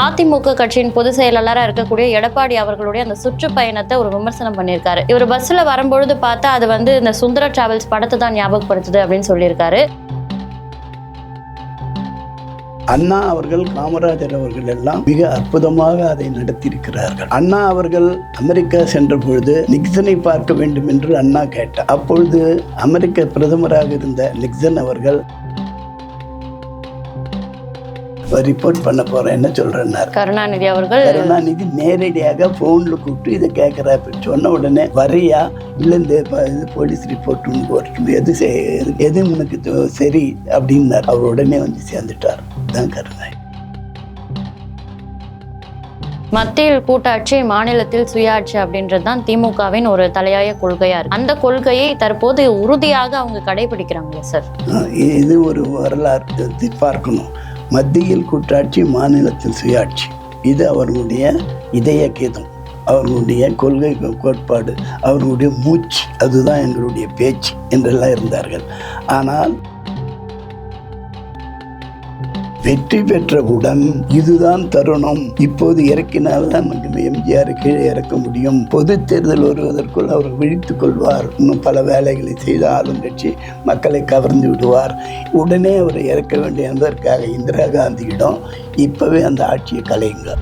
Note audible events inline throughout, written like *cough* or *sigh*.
அதிமுக கட்சியின் பொதுச் செயலாளராக இருக்கக்கூடிய எடப்பாடி அவர்களுடைய அந்த சுற்றுப்பயணத்தை ஒரு விமர்சனம் பண்ணியிருக்காரு. இவர் பஸ்ல வரும்பொழுது பார்த்தா அது வந்து இந்த சுந்தர டிராவல்ஸ் படத்தை தான் ஞாபகப்படுத்துது அப்படின்னு சொல்லியிருக்காரு. அண்ணா அவர்கள் காமராஜர் அவர்கள் எல்லாம் மிக அற்புதமாக அதை நடத்தியிருக்கிறார்கள். அண்ணா அவர்கள் அமெரிக்கா சென்ற பொழுது நிக்சனை பார்க்க வேண்டும் என்று அண்ணா கேட்டார். அப்பொழுது அமெரிக்க பிரதமராக இருந்த நிக்சன் அவர்கள் ரிப்போர்ட் பண்ண போறேன். என்ன சொல்றேன்னாரு? கருணாநிதி அவர்கள் கருணாநிதி நேரடியாக ஃபோனில் கூப்பிட்டு இதை கேட்குறாரு சொன்ன உடனே வரியா? இல்லை இந்த இது போலீஸ் ரிப்போர்ட் உனக்கு வரட்டும் எது எது- உனக்கு சரி? அப்படின்னார். அவர் உடனே வந்து சேர்ந்துட்டார். தான் கருணாநிதி. மத்தியில் கூட்டாட்சி மாநிலத்தில் சுயாட்சி அப்படின்றது தான் திமுகவின் ஒரு தலையாய கொள்கையா இருக்கு. அந்த கொள்கையை தற்போது உறுதியாக அவங்க கடைபிடிக்கிறாங்களே சார்? இது ஒரு வரலாறு. பார்க்கணும். மத்தியில் கூட்டாட்சி மாநிலத்தில் சுயாட்சி. இது அவர்களுடைய இதய கீதம். அவர்களுடைய கொள்கை கோட்பாடு அவர்களுடைய மூச்சு அதுதான் எங்களுடைய பேச்சு என்றெல்லாம் இருந்தார்கள். ஆனால் வெற்றி பெற்றவுடன் இதுதான் தருணம். இப்போது இறக்கினால்தான் நமக்கு எம்ஜிஆர் கீழே இறக்க முடியும். பொது தேர்தல் வருவதற்குள் அவர் விழித்துக் கொள்வார். இன்னும் பல வேலைகளை செய்த ஆளுங்கட்சி மக்களை கவர்ந்து விடுவார். உடனே அவரை இறக்க வேண்டிய என்பதற்காக இந்திரா காந்தியிடம் இப்பவே அந்த ஆட்சியை கலையுங்க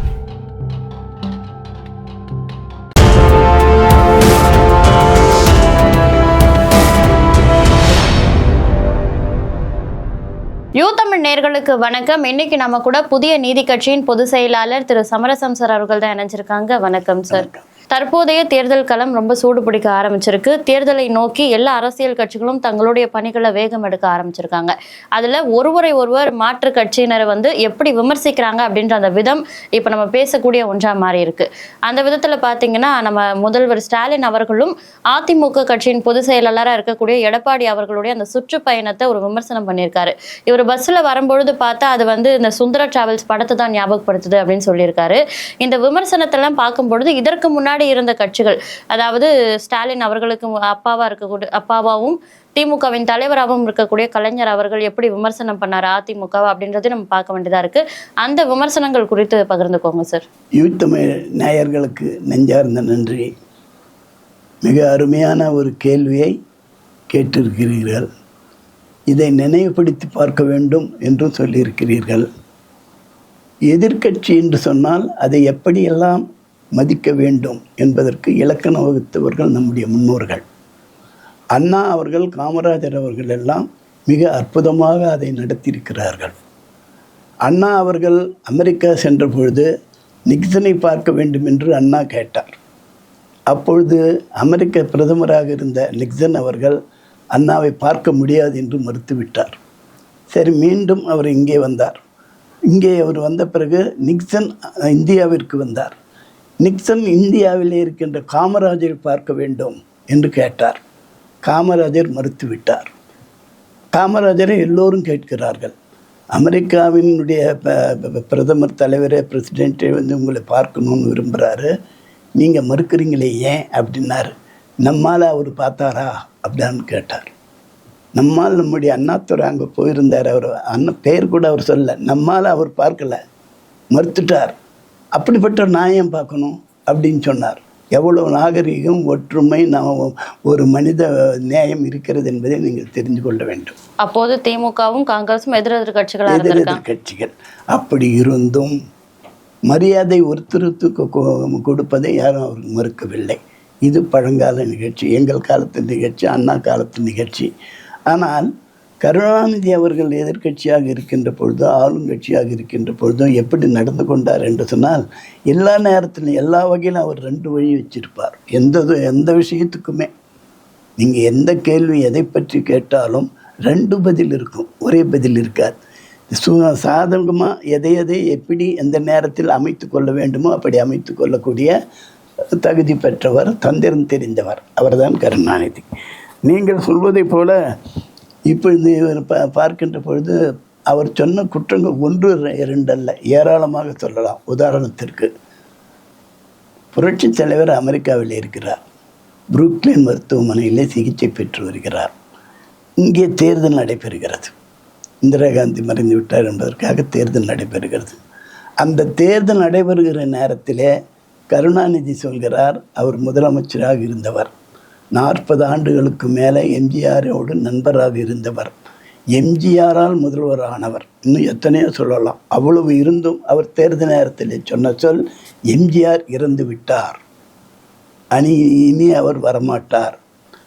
தமிழ் நேர்களுக்கு வணக்கம். இன்னைக்கு நம்ம கூட புதிய நீதி கட்சியின் பொதுச் செயலாளர் திரு சமரசம் சார் அவர்கள் தான் இணைஞ்சிருக்காங்க. வணக்கம் சார். தற்போதைய தேர்தல் களம் ரொம்ப சூடு பிடிக்க ஆரம்பிச்சிருக்கு. தேர்தலை நோக்கி எல்லா அரசியல் கட்சிகளும் தங்களுடைய பணிகளை வேகம் எடுக்க ஆரம்பிச்சிருக்காங்க. அதுல ஒருவரை ஒருவர் மாற்று கட்சியினரை வந்து எப்படி விமர்சிக்கிறாங்க அப்படின்ற அந்த விதம் இப்ப நம்ம பேசக்கூடிய ஒன்றா மாறி இருக்கு அந்த விதத்துல பாத்தீங்கன்னா நம்ம முதல்வர் ஸ்டாலின் அவர்களும் அதிமுக கட்சியின் பொதுச் செயலாளராக இருக்கக்கூடிய எடப்பாடி அவர்களுடைய அந்த சுற்றுப்பயணத்தை ஒரு விமர்சனம் பண்ணியிருக்காரு. இவர் பஸ்ல வரும்பொழுது பார்த்தா அது வந்து இந்த சுந்தர டிராவல்ஸ் படத்தை தான் ஞாபகப்படுத்துது அப்படின்னு சொல்லியிருக்காரு. இந்த விமர்சனத்தெல்லாம் பார்க்கும்பொழுது இதற்கு முன்னாடி இருந்த கட்சிகள் அதாவது ஸ்டாலின் அவர்களுக்கு அப்பாவா இருக்கக்கூடிய அப்பாவாவும் திமுகவின் தலைவராகவும் இருக்கக்கூடிய கலைஞர் அவர்கள் எப்படி விமர்சனம் பண்ணார் அதிமுக அப்படின்றதையும் நம்ம பார்க்க வேண்டியதா இருக்கு. அந்த விமர்சனங்கள் குறித்து பகிர்ந்துக்கோங்க சார். யூத்தமிழ் நேயர்களுக்கு நெஞ்சார்ந்த நன்றி. மிக அருமையான ஒரு கேள்வியை கேட்டிருக்கிறீர்கள். இதை நினைவுபடுத்தி பார்க்க வேண்டும் என்றும் சொல்லியிருக்கிறீர்கள். எதிர்க்கட்சி என்று சொன்னால் அதை எப்படியெல்லாம் மதிக்க வேண்டும் என்பதற்கு இலக்கணம் வகுத்தவர்கள் நம்முடைய முன்னோர்கள். அண்ணா அவர்கள் காமராஜர் அவர்கள் எல்லாம் மிக அற்புதமாக அதை நடத்தியிருக்கிறார்கள். அண்ணா அவர்கள் அமெரிக்கா சென்ற பொழுது நிக்சனை பார்க்க வேண்டும் என்று அண்ணா கேட்டார். அப்பொழுது அமெரிக்க பிரதமராக இருந்த நிக்சன் அவர்கள் அண்ணாவை பார்க்க முடியாது என்று மறுத்துவிட்டார். சரி மீண்டும் அவர் இங்கே வந்தார். இங்கே அவர் வந்த பிறகு நிக்சன் இந்தியாவிற்கு வந்தார். நிக்சன் இந்தியாவிலே இருக்கின்ற காமராஜரை பார்க்க வேண்டும் என்று கேட்டார். காமராஜர் மறுத்துவிட்டார். காமராஜரை எல்லோரும் கேட்கிறார்கள். அமெரிக்காவினுடைய ப- ப- பிரதமர் தலைவரே பிரசிடென்ட்டே வந்து உங்களை பார்க்கணும்னு விரும்புகிறாரு நீங்கள் மறுக்கிறீங்களே ஏன் அப்படின்னாரு. நம்மால் அவர் பார்த்தாரா அப்படின்னு கேட்டார். நம்மால் நம்முடைய அண்ணாத்துறை அங்கே போயிருந்தார் அவர். அண்ணன் பேர் கூட அவர் சொல்ல நம்மால் அவர் பார்க்கல. மறுத்துட்டார். அப்படிப்பட்ட ஏன் பார்க்கணும் அப்படின்னு சொன்னார். எவ்வளவு நாகரிகம் ஒற்றுமை நாம் ஒரு மனித நேயம் இருக்கிறது என்பதை நீங்கள் தெரிந்து கொள்ள வேண்டும். அப்போது திமுகவும் காங்கிரஸும் எதிரெதிர் கட்சிகளா எதிரெதிர் கட்சிகள் அப்படி இருந்தும் மரியாதை ஒருத்தருக்கு கொடுப்பதை யாரும் அவருக்கு மறுக்கவில்லை. இது பழங்கால நிகழ்ச்சி எங்கள் காலத்து நிகழ்ச்சி அண்ணா காலத்து நிகழ்ச்சி. ஆனால் கருணாநிதி அவர்கள் எதிர்க்கட்சியாக இருக்கின்ற பொழுதோ ஆளுங்கட்சியாக இருக்கின்ற பொழுதும் எப்படி நடந்து கொண்டார் என்று சொன்னால் எல்லா நேரத்திலும் எல்லா வகையிலும் அவர் ரெண்டு வழி வச்சிருப்பார். எந்த எந்த விஷயத்துக்குமே. நீங்கள் எந்த கேள்வி எதை பற்றி கேட்டாலும் ரெண்டு பதில் இருக்கும். ஒரே பதில் இருக்காது. சு சாதகமாக எதை எதை எப்படி எந்த நேரத்தில் அமைத்து கொள்ள வேண்டுமோ அப்படி அமைத்து கொள்ளக்கூடிய தகுதி பெற்றவர் தந்திரம் தெரிந்தவர். அவர்தான் கருணாநிதி. நீங்கள் சொல்வதைப் போல இப்பொழுது இவர் பா- பார்க்கின்ற பொழுது அவர் சொன்ன குற்றங்கள் ஒன்று இரண்டல்ல. ஏராளமாக சொல்லலாம். உதாரணத்திற்கு புரட்சித் தலைவர் அமெரிக்காவில் இருக்கிறார். புரூக்லின் மருத்துவமனையிலே சிகிச்சை பெற்று வருகிறார். இங்கே தேர்தல் நடைபெறுகிறது. இந்திரா காந்தி மறைந்து விட்டார் என்பதற்காக தேர்தல் நடைபெறுகிறது. அந்த தேர்தல் நடைபெறுகிற நேரத்திலே கருணாநிதி சொல்கிறார் அவர் முதலமைச்சராக இருந்தவர். நாற்பது ஆண்டுகளுக்கு மேலே எம்ஜிஆரோடு நண்பராக இருந்தவர். எம்ஜிஆரால் முதல்வர் ஆனவர் இன்னும் எத்தனையோ சொல்லலாம். அவ்வளவு இருந்தும் அவர் தேர்தல் நேரத்தில் சொன்ன சொல் எம்ஜிஆர் இறந்து விட்டார். அணி இனி அவர் வரமாட்டார்.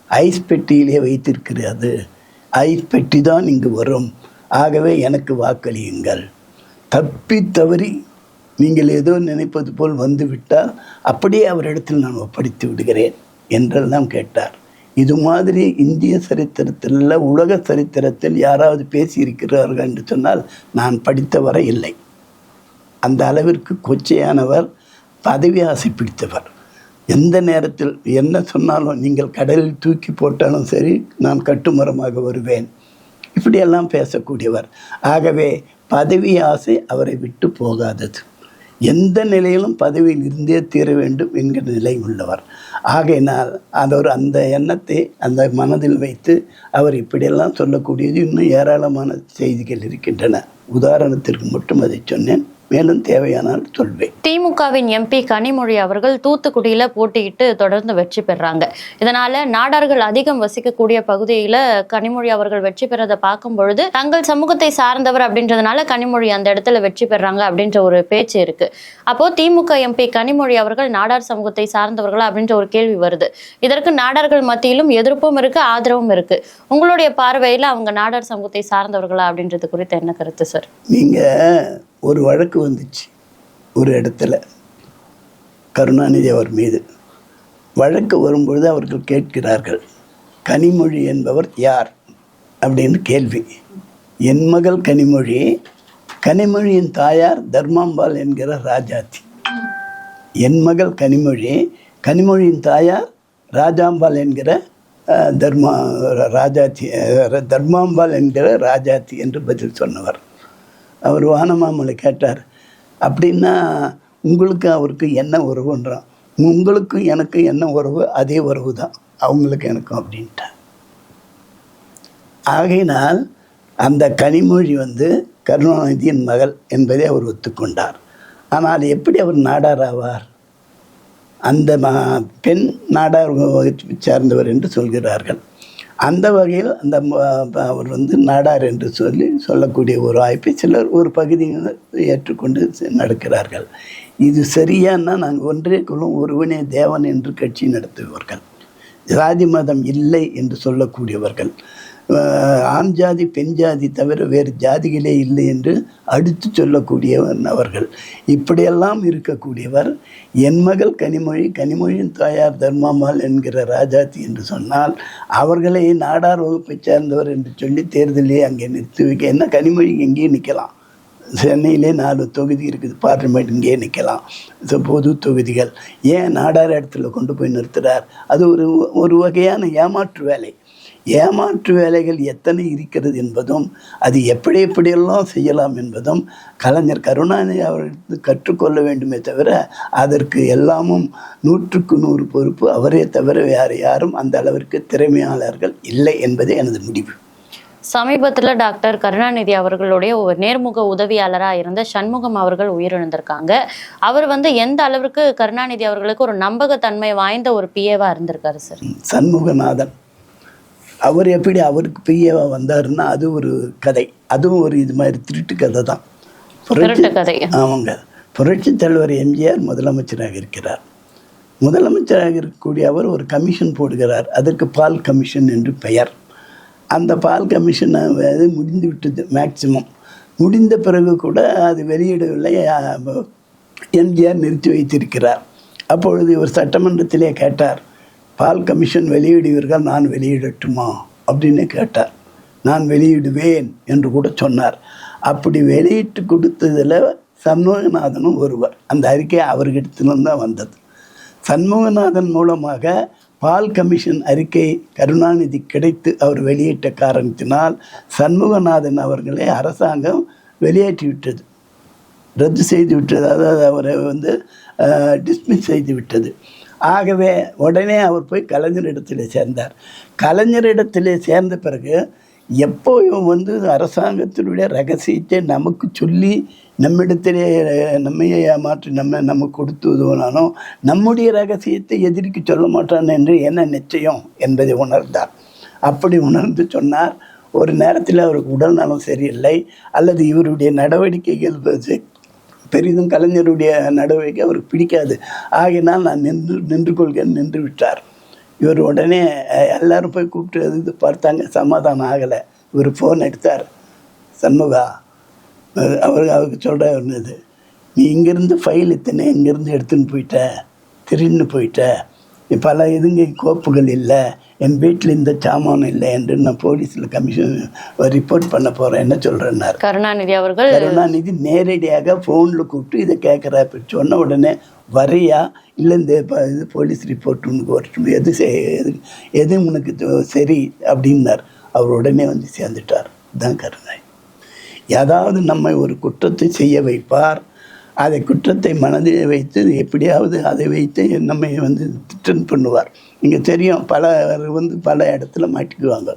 ஐஸ் பெட்டியிலே வைத்திருக்கிறது. ஐஸ் பெட்டி தான் இங்கு வரும். ஆகவே எனக்கு வாக்களியுங்கள். தப்பி தவறி நீங்கள் ஏதோ நினைப்பது போல் வந்துவிட்டால் அப்படியே அவரிடத்தில் நான் ஒப்படைத்து விடுகிறேன். என்றெல்லாம் கேட்டார். இது மாதிரி இந்திய சரித்திரத்தில் உலக சரித்திரத்தில் யாராவது பேசியிருக்கிறார்கள் என்று சொன்னால் நான் படித்தவரை இல்லை. அந்த அளவிற்கு கொச்சையானவர் பதவி ஆசை பிடித்தவர். எந்த நேரத்தில் என்ன சொன்னாலும் நீங்கள் கடலில் தூக்கி போட்டாலும் சரி நான் கட்டுமரமாக வருவேன். இப்படியெல்லாம் பேசக்கூடியவர். ஆகவே பதவி ஆசை அவரை விட்டு போகாதது. எந்த நிலையிலும் பதவியில் இருந்தே தீர வேண்டும் என்கிற நிலை உள்ளவர். ஆகையினால் அவர் அந்த எண்ணத்தை அந்த மனதில் வைத்து அவர் இப்படியெல்லாம் சொல்லக்கூடியது இன்னும் ஏராளமான செய்திகள் இருக்கின்றன. உதாரணத்திற்கு மட்டும் அதை சொன்னேன். மேலும் தேவையானால் சொல்வேன். திமுகவின் எம்பி கனிமொழி அவர்கள் தூத்துக்குடியில போட்டியிட்டு தொடர்ந்து வெற்றி பெறாங்க. இதனால நாடார்கள் அதிகம் வசிக்கக்கூடிய பகுதியில கனிமொழி அவர்கள் வெற்றி பெறதை பார்க்கும் பொழுது தங்கள் சமூகத்தை சார்ந்தவர் அப்படின்றதுனால கனிமொழி அந்த இடத்துல வெற்றி பெறாங்க அப்படின்ற ஒரு பேச்சு இருக்கு. அப்போ திமுக எம்பி கனிமொழி அவர்கள் நாடார் சமூகத்தை சார்ந்தவர்களா அப்படின்ற ஒரு கேள்வி வருது. இதற்கு நாடார்கள் மத்தியிலும் எதிர்ப்பும் இருக்கு ஆதரவும் இருக்கு. உங்களுடைய பார்வையில அவங்க நாடார் சமூகத்தை சார்ந்தவர்களா அப்படின்றது குறித்து என்ன கருத்து சார்? நீங்கள் ஒரு வழக்கு வந்துச்சு ஒரு இடத்துல. கருணாநிதி அவர் மீது. வழக்கு வரும்பொழுது அவர்கள் கேட்கிறார்கள் கனிமொழி என்பவர் யார்? அப்படின்னு கேள்வி. என் மகள் கனிமொழி. கனிமொழியின் தாயார் தர்மாம்பாள் என்கிற ராஜாத்தி என் மகள் கனிமொழி. கனிமொழியின் தாயார் ராஜாம்பாள் என்கிற தர்மா ராஜாத்தி தர்மாம்பாள் என்கிற ராஜாத்தி என்று பதில் சொன்னவர். அவர் வானமாமலை கேட்டார். அப்படின்னா உங்களுக்கு அவருக்கு என்ன உறவுன்றான். உங்களுக்கும் எனக்கு என்ன உறவு? அதே உறவு தான். அவங்களுக்கு எனக்கும் அப்படின்ட்டார். ஆகையினால் அந்த கனிமொழி வந்து கருணாநிதியின் மகள் என்பதை அவர் ஒத்துக்கொண்டார். ஆனால் எப்படி அவர் நாடார் ஆவார்? அந்த மா பெண் நாடார் சேர்ந்தவர் சார்ந்தவர் என்று சொல்கிறார்கள். அந்த வகையில் அந்த அவர் வந்து நாடார் என்று சொல்லி சொல்லக்கூடிய ஒரு வாய்ப்பை சிலர் ஒரு பகுதியில் ஏற்றுக்கொண்டு நடக்கிறார்கள். இது சரியானா நாங்கள் ஒன்றே குலம் ஒருவனே தேவன் என்று கட்சி நடத்துபவர்கள். ஜாதி மதம் இல்லை என்று சொல்லக்கூடியவர்கள். ஆண் ஜாதி பெண் ஜாதி தவிர வேறு ஜாதிகளே இல்லை என்று அடுத்து சொல்லக்கூடியவன் அவர்கள். இப்படியெல்லாம் இருக்கக்கூடியவர் என் மகள் கனிமொழி கனிமொழியின் தாயார் தர்மாம்பாள் என்கிற ராஜாத்தி என்று சொன்னால் அவர்களை நாடார் வகுப்பைச் சேர்ந்தவர் என்று சொல்லி தேர்தலே அங்கே நிறுத்தி வைக்க என்ன கனிமொழி எங்கேயும் நிற்கலாம்? சென்னையிலே நாலு தொகுதி இருக்குது பார்லிமெண்ட் இங்கே நிற்கலாம். ஸோ பொது தொகுதிகள். ஏன் நாடார் இடத்துல கொண்டு போய் நிறுத்துறார்? அது ஒரு ஒரு வகையான ஏமாற்று வேலை. ஏமாற்று வேலைகள் எத்தனை இருக்கிறது என்பதும் அது எப்படி எப்படியெல்லாம் செய்யலாம் என்பதும் கலைஞர் கருணாநிதி அவர்களுக்கு கற்றுக்கொள்ள வேண்டுமே தவிர அதற்கு எல்லாமும் நூற்றுக்கு நூறு பொறுப்பு அவரே தவிர வேறு யாரும் அந்த அளவிற்கு திறமையாளர்கள் இல்லை என்பதே எனது முடிவு. சமீபத்துல டாக்டர் கருணாநிதி அவர்களுடைய ஒரு நேர்முக உதவியாளரா இருந்த சண்முகம் அவர்கள் உயிரிழந்திருக்காங்க. அவர் வந்து எந்த அளவிற்கு கருணாநிதி அவர்களுக்கு ஒரு நம்பகத்தன்மை வாய்ந்த ஒரு பிஏவா இருந்திருக்காரு சார் சண்முகநாதன். அவர் எப்படி அவருக்கு பிஏவா வந்தாருன்னா அது ஒரு கதை. அதுவும் ஒரு இது மாதிரி திருட்டு கதை தான். புரட்சி கதை. ஆமாங்க. புரட்சி தலைவர் எம்ஜிஆர் முதலமைச்சராக இருக்கிறார். முதலமைச்சராக இருக்கக்கூடிய அவர் ஒரு கமிஷன் போடுகிறார். அதற்கு பால் கமிஷன் என்று பெயர். அந்த பால் கமிஷன் அது முடிந்து விட்டது மேக்சிமம். முடிந்த பிறகு கூட அது வெளியிடவில்லை. எம்ஜிஆர் நிறுத்தி வைத்திருக்கிறார். அப்பொழுது இவர் சட்டமன்றத்திலே கேட்டார் பால் கமிஷன் வெளியிடுவீர்கள் நான் வெளியிடட்டுமா? அப்படின்னு கேட்டார். நான் வெளியிடுவேன் என்று கூட சொன்னார். அப்படி வெளியிட்டு கொடுத்ததில் சண்முகநாதனும் ஒருவர். அந்த அறிக்கை அவர்கிட்டத்திலும் தான் வந்தது. சண்முகநாதன் மூலமாக பால் கமிஷன் அறிக்கை கருணாநிதி கிடைத்து அவர் வெளியிட்ட காரணத்தினால் சண்முகநாதன் அவர்களை அரசாங்கம் வெளியேற்றி விட்டது. ரத்து செய்து விட்டது. அதாவது அவரை வந்து டிஸ்மிஸ் செய்து விட்டது. ஆகவே உடனே அவர் போய் கலைஞரிடத்திலே சேர்ந்தார். கலைஞரிடத்திலே சேர்ந்த பிறகு எப்போ இவன் வந்து அரசாங்கத்தினுடைய ரகசியத்தை நமக்கு சொல்லி நம்மிடத்திலே நம்மையே ஏமாற்றி நம்ம நமக்கு கொடுத்து உதவினானோ நம்முடைய ரகசியத்தை எதிரிக்கு சொல்ல மாட்டான் என்று என்ன நிச்சயம் என்பதை உணர்ந்தார். அப்படி உணர்ந்து சொன்னார். ஒரு நேரத்தில் அவருக்கு உடல் நலம் சரியில்லை. அல்லது இவருடைய நடவடிக்கைகள் பெரிதும் கலைஞருடைய நடவடிக்கை அவருக்கு பிடிக்காது. ஆகினால் நான் நின்று நின்று கொள்கிறேன் நின்று விட்டார். இவர் உடனே எல்லாரும் போய் கூப்பிட்டு அது இது பார்த்தாங்க. சமாதானம் ஆகலை. இவர் ஃபோன் எடுத்தார். சண்முகா அவர் அவருக்கு சொல்கிற இது. நீ இங்கேருந்து ஃபைல் இத்தனை இங்கேருந்து எடுத்துன்னு போயிட்ட திரின்னு போயிட்ட. பல இதுங்க கோப்புகள் இல்லை? என் வீட்டில் இந்த சாமானம் இல்லை என்று நான் போலீஸில் கமிஷன் ரிப்போர்ட் பண்ண போகிறேன் என்ன சொல்கிறேன்னார் கருணாநிதி அவர்கள் கருணாநிதி நேரடியாக ஃபோனில் கூப்பிட்டு இதை கேட்குறா இப்போ சொன்ன உடனே வரியா? இல்லை இந்த இது போலீஸ் ரிப்போர்ட் உனக்கு வரட்டும் எது எது எது உனக்கு சரி? அப்படின்னார். அவர் உடனே வந்து சேர்ந்துட்டார். தான் கருணாநிதி. ஏதாவது நம்மை ஒரு குற்றத்தை செய்ய வைப்பார் அதை குற்றத்தை மனதில் வைத்து எப்படியாவது அதை வைத்து நம்மை வந்து திட்டன் பண்ணுவார். நீங்கள் தெரியும் பல வந்து பல இடத்துல மாட்டிக்குவாங்க.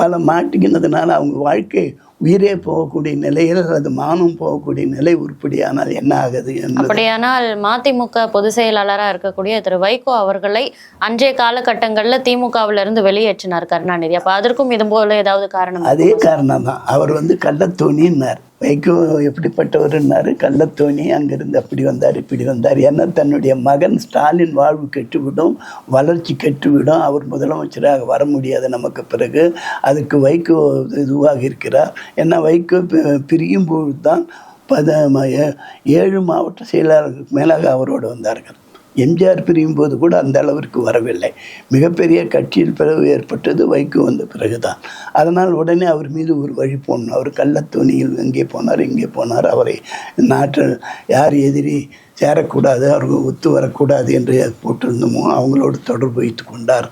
பல மாட்டிக்கினதுனால அவங்க வாழ்க்கை உயிரே போகக்கூடிய நிலையில் அல்லது மானம் போகக்கூடிய நிலை உருப்படியானால் என்ன ஆகுது அப்படியானால் மதிமுக பொதுச் செயலாளராக இருக்கக்கூடிய திரு வைகோ அவர்களை அன்றைய காலகட்டங்கள்ல திமுகவில இருந்து வெளியேற்றினார் கருணாநிதி. அப்ப அதற்கும் இது போல ஏதாவது காரணம் அதே காரணம் தான் அவர் வந்து கள்ளத்தோணின்னார். வைகோ எப்படிப்பட்டவர்னாரு கள்ளத்தோணி அங்கிருந்து அப்படி வந்தார் இப்படி வந்தார். ஏன்னா தன்னுடைய மகன் ஸ்டாலின் வாழ்வு கெட்டுவிடும் வளர்ச்சி கெட்டுவிடும் அவர் முதலமைச்சராக வர முடியாது நமக்கு பிறகு. அதுக்கு வைகோ இதுவாக இருக்கிறார். ஏன்னா வைகோ பி- பிரியும் பொழுது தான் பத ம- ஏ- ஏழு மாவட்ட செயலாளர்களுக்கு மேலாக அவரோடு வந்தார்கள். எம்ஜிஆர் பிரியும் போது கூட அந்த அளவிற்கு வரவில்லை. மிகப்பெரிய கட்சியில் பிளவு ஏற்பட்டது வைகோ வந்த பிறகுதான். அதனால் உடனே அவர் மீது ஒரு வழி போடணும். அவர் கள்ளத்துணியில் இங்கே போனார் இங்கே போனார் அவரை நாட்டில் யார் எதிரி சேரக்கூடாது அவர்கள் ஒத்து வரக்கூடாது என்று போட்டிருந்தோமோ அவங்களோடு தொடர்பு வைத்து கொண்டார்.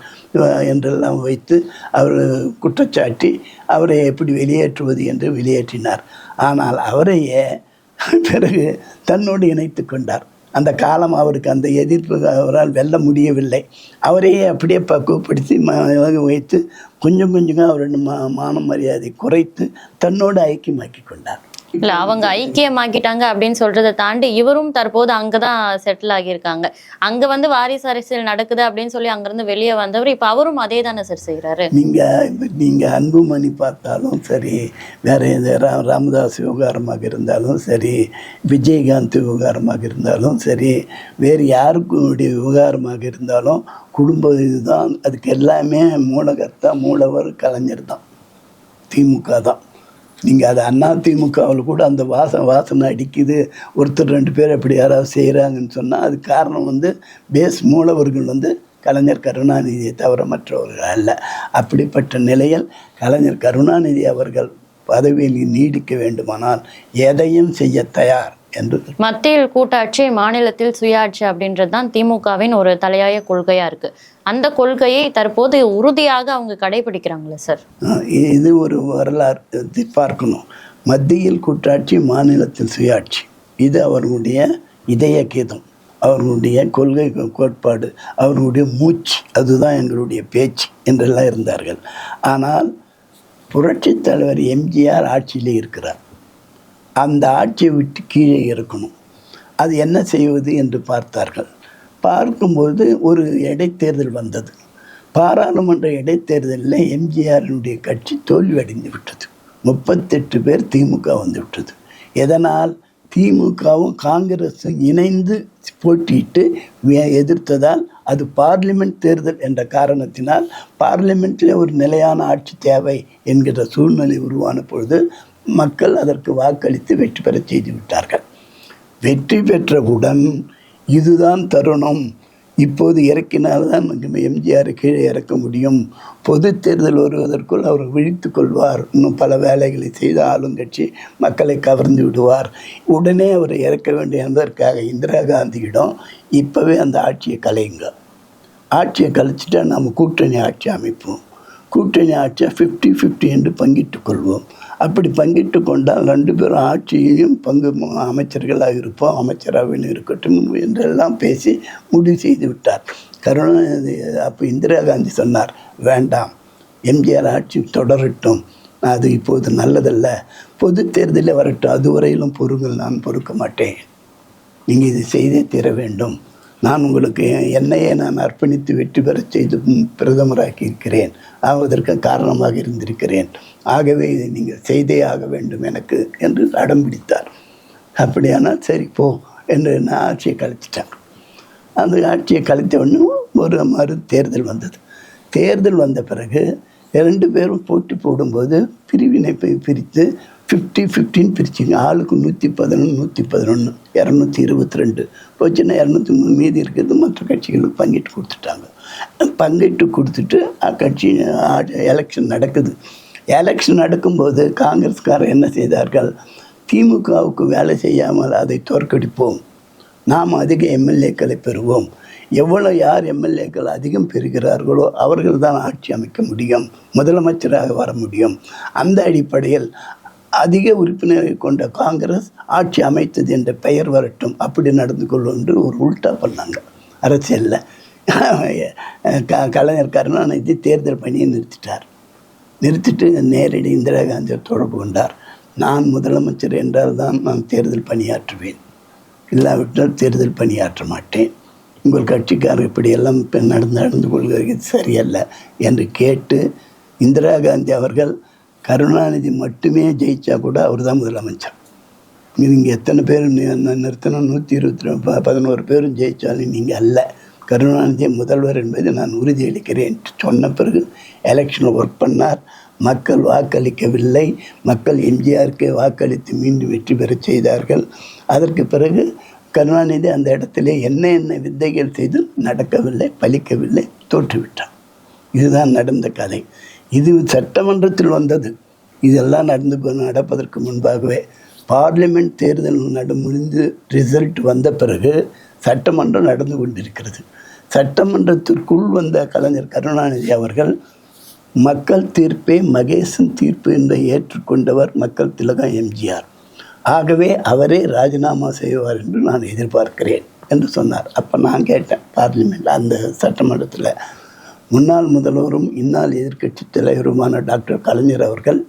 என்றெல்லாம் வைத்து அவர் குற்றச்சாட்டி அவரை எப்படி வெளியேற்றுவது என்று வெளியேற்றினார். ஆனால் அவரையே பிறகு தன்னோடு இணைத்து கொண்டார். அந்த காலம் அவருக்கு அந்த எதிர்ப்பு அவரால் வெல்ல முடியவில்லை. அவரையே அப்படியே பக்குவப்படுத்தி வைத்து கொஞ்சம் கொஞ்சமாக அவருடைய மா மான மரியாதை குறைத்து தன்னோடு ஐக்கியமாக்கி கொண்டார். இல்ல அவங்க ஐக்கியமாக்கிட்டாங்க அப்படின்னு சொல்றதை தாண்டி இவரும் தற்போது அங்கதான் செட்டில் ஆகியிருக்காங்க. அங்க வந்து வாரிசு அரசியல் நடக்குது அப்படின்னு சொல்லி அங்கிருந்து வெளியே வந்தவர் இப்ப அவரும் அதே தானே சார் செய்யறாரு நீங்கள் நீங்கள் அன்புமணி பார்த்தாலும் சரி வேற எது ரா ராமதாஸ் விவகாரமாக இருந்தாலும் சரி விஜயகாந்த் விவகாரமாக இருந்தாலும் சரி வேறு யாருக்குடைய விவகாரமாக இருந்தாலும் குடும்ப இதுதான். அதுக்கு எல்லாமே மூலகர்த்தா மூலவர் கலைஞர் தான். திமுக தான். நீங்கள் அது அண்ணா திமுகவில் கூட அந்த வாசம் வாசனை அடிக்குது. ஒருத்தர் ரெண்டு பேர் எப்படி யாராவது செய்கிறாங்கன்னு சொன்னால் அது காரணம் வந்து பேஸ் மூலவர்கள் வந்து கலைஞர் கருணாநிதியை தவிர மற்றவர்கள் அல்ல. அப்படிப்பட்ட நிலையில் கலைஞர் கருணாநிதி அவர்கள் பதவியில் நீடிக்க வேண்டுமானால் எதையும் செய்ய தயார் என்று மத்தியில் கூட்டாட்சி மாநிலத்தில் சுயாட்சி அப்படின்றது தான் திமுகவின் ஒரு தலையாய கொள்கையா இருக்கு. அந்த கொள்கையை தற்போது உறுதியாக அவங்க கடைபிடிக்கிறாங்களே சார்? இது ஒரு வரலாறு இது பார்க்கணும். மத்தியில் கூட்டாட்சி மாநிலத்தில் சுயாட்சி. இது அவர்களுடைய இதய கீதம். அவர்களுடைய கொள்கை கோட்பாடு அவர்களுடைய மூச்சு அதுதான் எங்களுடைய பேச்சு என்றெல்லாம் இருந்தார்கள். ஆனால் புரட்சித் தலைவர் எம்ஜிஆர் ஆட்சியிலே இருக்கிறார். அந்த ஆட்சியை விட்டு கீழே இருக்கணும் அது என்ன செய்வது என்று பார்த்தார்கள். பார்க்கும்போது ஒரு இடைத்தேர்தல் வந்தது. பாராளுமன்ற இடைத்தேர்தலில் எம்ஜிஆரினுடைய கட்சி தோல்வியடைந்து விட்டது. முப்பத்தெட்டு பேர் திமுக வந்து விட்டது. எதனால்? திமுகவும் காங்கிரஸும் இணைந்து போட்டியிட்டு எதிர்த்ததால் அது பார்லிமெண்ட் தேர்தல் என்ற காரணத்தினால் பார்லிமெண்ட்டில் ஒரு நிலையான ஆட்சி தேவை என்கிற சூழ்நிலை உருவான பொழுது மக்கள் அதற்கு வாக்களித்து வெற்றி பெற செய்து விட்டார்கள். வெற்றி பெற்றவுடன் இதுதான் தருணம். இப்போது இறக்கினால்தான் எம்ஜிஆர் கீழே இறக்க முடியும். பொது தேர்தல் வருவதற்குள் அவர் விழித்து கொள்வார். இன்னும் பல வேலைகளை செய்து ஆளுங்கட்சி மக்களை கவர்ந்து விடுவார். உடனே அவரை இறக்க வேண்டிய என்பதற்காக இந்திரா காந்தியிடம் இப்போவே அந்த ஆட்சியை கலையுங்க ஆட்சியை கலைச்சிட்டா நம்ம கூட்டணி ஆட்சி அமைப்போம். கூட்டணி ஆட்சியை ஃபிஃப்டி ஃபிஃப்டி என்று பங்கிட்டு கொள்வோம். அப்படி பங்கிட்டு கொண்டால் ரெண்டு பேரும் ஆட்சியையும் பங்கு அமைச்சர்களாக இருப்போம் அமைச்சராகவும் இருக்கட்டும் என்றெல்லாம் பேசி முடிவு செய்து விட்டார். கருணாநிதி அப்போ இந்திரா காந்தி சொன்னார் வேண்டாம் எம்ஜிஆர் ஆட்சி தொடரட்டும் அது இப்போது நல்லதல்ல. பொது தேர்தலில் வரட்டும் அதுவரையிலும் பொறுங்கள் நான் பொறுக்க மாட்டேன். நீங்கள் இது செய்தே தீர வேண்டும். நான் உங்களுக்கு என்னையே நான் அர்ப்பணித்து வெற்றி பெறச் செய்து பிரதமராக்கி இருக்கிறேன் ஆவதற்கு காரணமாக இருந்திருக்கிறேன். ஆகவே இதை நீங்கள் செய்தே ஆக வேண்டும் எனக்கு என்று அடம் பிடித்தார். அப்படியானால் சரி போ என்று நான் ஆட்சியை கழிச்சிட்டேன் அந்த ஆட்சியை கழித்த உடனே ஒரு மறு தேர்தல் வந்தது. தேர்தல் வந்த பிறகு ரெண்டு பேரும் போட்டி போடும்போது பிரிவினை போய் பிரித்து ஃபிஃப்டி ஃபிஃப்டின் பிரிச்சிங்க. ஆளுக்கு நூற்றி பதினொன்று நூற்றி பதினொன்று இரநூத்தி இருபத்தி ரெண்டு போச்சுன்னா இரநூத்தி மூணு மீதி இருக்கிறது மற்ற கட்சிகளுக்கு பங்கிட்டு கொடுத்துட்டாங்க. பங்கிட்டு கொடுத்துட்டு அக்கட்சி எலெக்ஷன் நடக்குது. எலெக்ஷன் நடக்கும்போது காங்கிரஸ்காரர் என்ன செய்தார்கள்? திமுகவுக்கு வேலை செய்யாமல் அதை தோற்கடிப்போம். நாம் அதிக எம்எல்ஏக்களை பெறுவோம். எவ்வளோ யார் எம்எல்ஏக்கள் அதிகம் பெறுகிறார்களோ அவர்கள் தான் ஆட்சி அமைக்க முடியும். முதலமைச்சராக வர முடியும். அந்த அடிப்படையில் அதிக உறுப்பினரை கொண்ட காங்கிரஸ் ஆட்சி அமைத்தது என்ற பெயர் வரட்டும். அப்படி நடந்து கொள்ளும் என்று ஒரு உல்ட்டா பண்ணாங்க. அரசியலில். *laughs* க கலைஞர் கருணாநிதி தேர்தல் பணியை நிறுத்திட்டார். நிறுத்திட்டு நேரடி இந்திரா காந்தியை தொடர்பு கொண்டார். நான் முதலமைச்சர் என்றால் தான் நான் தேர்தல் பணியாற்றுவேன். இல்லாவிட்டால் தேர்தல் பணியாற்ற மாட்டேன். உங்கள் கட்சிக்காரர் இப்படியெல்லாம் இப்போ நடந்து நடந்து கொள்கிறது சரியல்ல என்று கேட்டு இந்திரா காந்தி அவர்கள் கருணாநிதி மட்டுமே ஜெயிச்சா கூட அவர் தான் முதலமைச்சர். நீங்கள் எத்தனை பேர் நி- நிறுத்தணும்? நூற்றி இருபத்தி ரெண்டு ப- பதினோரு பேரும் ஜெயித்தாலும் நீங்கள் அல்ல. கருணாநிதி முதல்வர் என்பதை நான் உறுதியளிக்கிறேன் என்று சொன்ன பிறகு எலெக்ஷனில் ஒர்க் பண்ணார். மக்கள் வாக்களிக்கவில்லை. மக்கள் எம்ஜிஆருக்கு வாக்களித்து மீண்டும் வெற்றி பெறச் செய்தார்கள். அதற்கு பிறகு கருணாநிதி அந்த இடத்திலே என்ன என்ன வித்தைகள் செய்து நடக்கவில்லை பலிக்கவில்லை தோற்றுவிட்டார். இதுதான் நடந்த கதை. இது சட்டமன்றத்தில் வந்தது. இதெல்லாம் நடந்து நடப்பதற்கு முன்பாகவே பார்லிமெண்ட் தேர்தல் நடு முடிந்து ரிசல்ட் வந்த பிறகு சட்டமன்றம் நடந்து கொண்டிருக்கிறது. சட்டமன்றத்திற்குள் வந்த கலைஞர் கருணாநிதி அவர்கள் மக்கள் தீர்ப்பே மகேசன் தீர்ப்பு என்று ஏற்றுக்கொண்டவர் மக்கள் திலகம் எம்ஜிஆர். ஆகவே அவரே ராஜினாமா செய்வார் என்று நான் எதிர்பார்க்கிறேன் என்று சொன்னார். அப்போ நான் கேட்டேன் பார்லிமெண்ட் அந்த சட்டமன்றத்தில் முன்னாள் முதல்வரும் இந்நாள் எதிர்க்கட்சி தலைவருமான டாக்டர் கலைஞர் அவர்கள்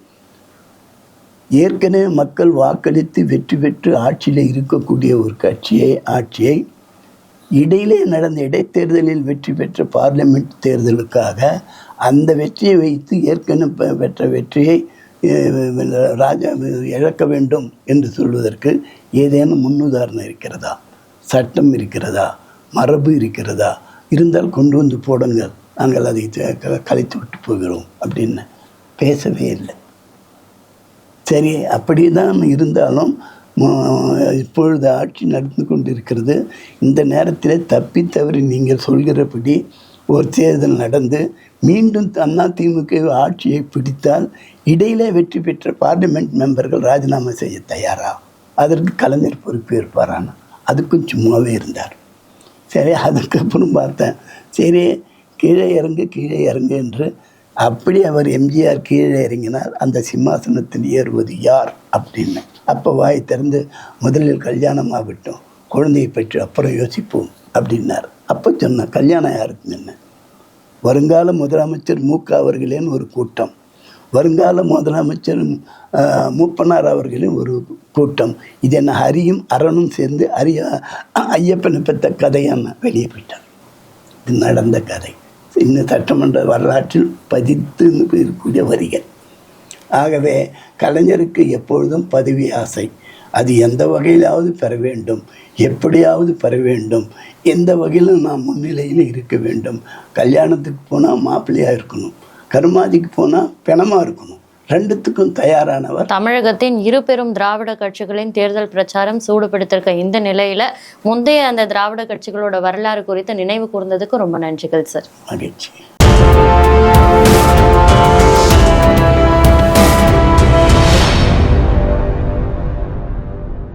ஏற்கனவே மக்கள் வாக்களித்து வெற்றி பெற்று ஆட்சியில் இருக்கக்கூடிய ஒரு கட்சியை ஆட்சியை இடையிலே நடந்த இடைத்தேர்தலில் வெற்றி பெற்ற பார்லிமெண்ட் தேர்தலுக்காக அந்த வெற்றியை வைத்து ஏற்கனவே பெற்ற வெற்றியை ராஜா இழக்க வேண்டும் என்று சொல்வதற்கு ஏதேனும் முன்னுதாரணம் இருக்கிறதா? சட்டம் இருக்கிறதா? மரபு இருக்கிறதா? இருந்தால் கொண்டு வந்து போடுங்கள். நாங்கள் அதை க- கலைத்து விட்டு போகிறோம் அப்படின்னு பேசவே இல்லை. சரி அப்படிதான் இருந்தாலும் இப்பொழுது ஆட்சி நடந்து கொண்டிருக்கிறது. இந்த நேரத்தில் தப்பி தவறி நீங்கள் சொல்கிறபடி ஒரு தேர்தல் நடந்து மீண்டும் அண்ணா திமுக ஆட்சியை பிடித்தால் இடையிலே வெற்றி பெற்ற பார்லிமெண்ட் மெம்பர்கள் ராஜினாமா செய்ய தயாரா? அதற்கு கலைஞர் பொறுப்பு இருப்பாரான அதுக்கும் சும்மாவே இருந்தார். சரி அதுக்கப்புறம் பார்த்தேன். சரி கீழே இறங்கு கீழே இறங்கு என்று அப்படி அவர் எம்ஜிஆர் கீழே இறங்கினார் அந்த சிம்மாசனத்தில் ஏறுவது யார் அப்படின்னு. அப்போ வாய் திறந்து முதலில் கல்யாணம் ஆகட்டும் குழந்தையை பற்றி அப்புறம் யோசிப்போம் அப்படின்னார். அப்போ சொன்னேன் கல்யாணம் யாருக்கு என்ன? வருங்கால முதலமைச்சர் மூக்க அவர்களேன்னு அவர்களின் ஒரு கூட்டம். வருங்கால முதலமைச்சர் மூப்பனார் அவர்களின் ஒரு கூட்டம். இது என்ன ஹரியும் அரணும் சேர்ந்து அரிய ஐயப்பனை பெற்ற கதையான வெளியே போயிட்டார் இது நடந்த கதை. இன்னும் சட்டமன்ற வரலாற்றில் பதித்து இருக்கக்கூடிய வரிகள் ஆகவே கலைஞருக்கு எப்பொழுதும் பதவி ஆசை அது எந்த வகையிலாவது பெற வேண்டும் எப்படியாவது பெற வேண்டும் எந்த வகையிலும் நாம் முன்னிலையில் இருக்க வேண்டும் கல்யாணத்துக்கு போனால் மாப்பிள்ளையாக இருக்கணும் கருமாதிக்கு போனால் பிணமாக இருக்கணும் ரெண்டுத்துக்கும் தயாரானவர். தமிழகத்தின் இரு பெரும் திராவிட கட்சிகளின் தேர்தல் பிரச்சாரம் சூடுபிடித்திருக்க இந்த நிலையில முந்தைய அந்த திராவிட கட்சிகளோட வரலாறு குறித்து நினைவு கூர்ந்ததுக்கு ரொம்ப நன்றிகள் சார். மகிழ்ச்சி.